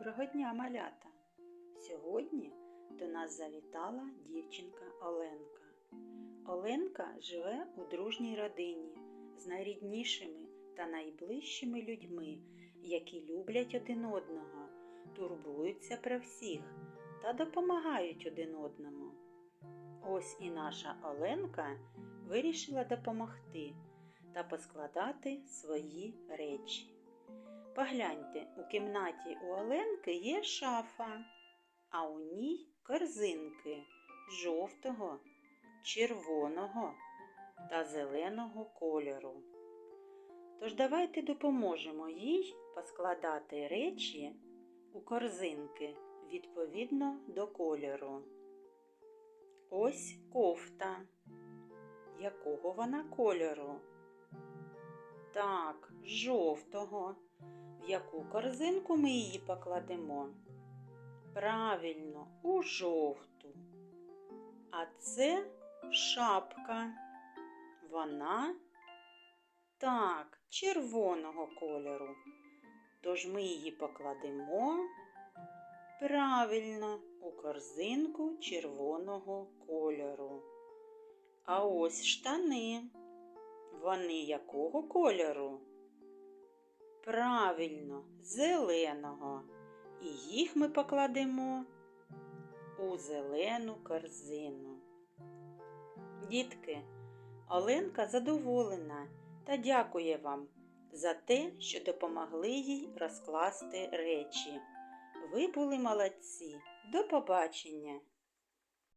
Доброго дня, малята! Сьогодні до нас завітала дівчинка Оленка. Оленка живе у дружній родині з найріднішими та найближчими людьми, які люблять один одного, турбуються про всіх та допомагають один одному. Ось і наша Оленка вирішила допомогти та поскладати свої речі. Погляньте, у кімнаті у Оленки є шафа, а у ній корзинки жовтого, червоного та зеленого кольору. Тож давайте допоможемо їй поскладати речі у корзинки відповідно до кольору. Ось кофта. Якого вона кольору? Так, жовтого. В яку корзинку ми її покладемо? Правильно, у жовту. А це шапка. Вона так, червоного кольору. Тож ми її покладемо правильно у корзинку червоного кольору. А ось штани. Вони якого кольору? Правильно, зеленого. І їх ми покладемо у зелену корзину. Дітки, Оленка задоволена та дякує вам за те, що допомогли їй розкласти речі. Ви були молодці. До побачення!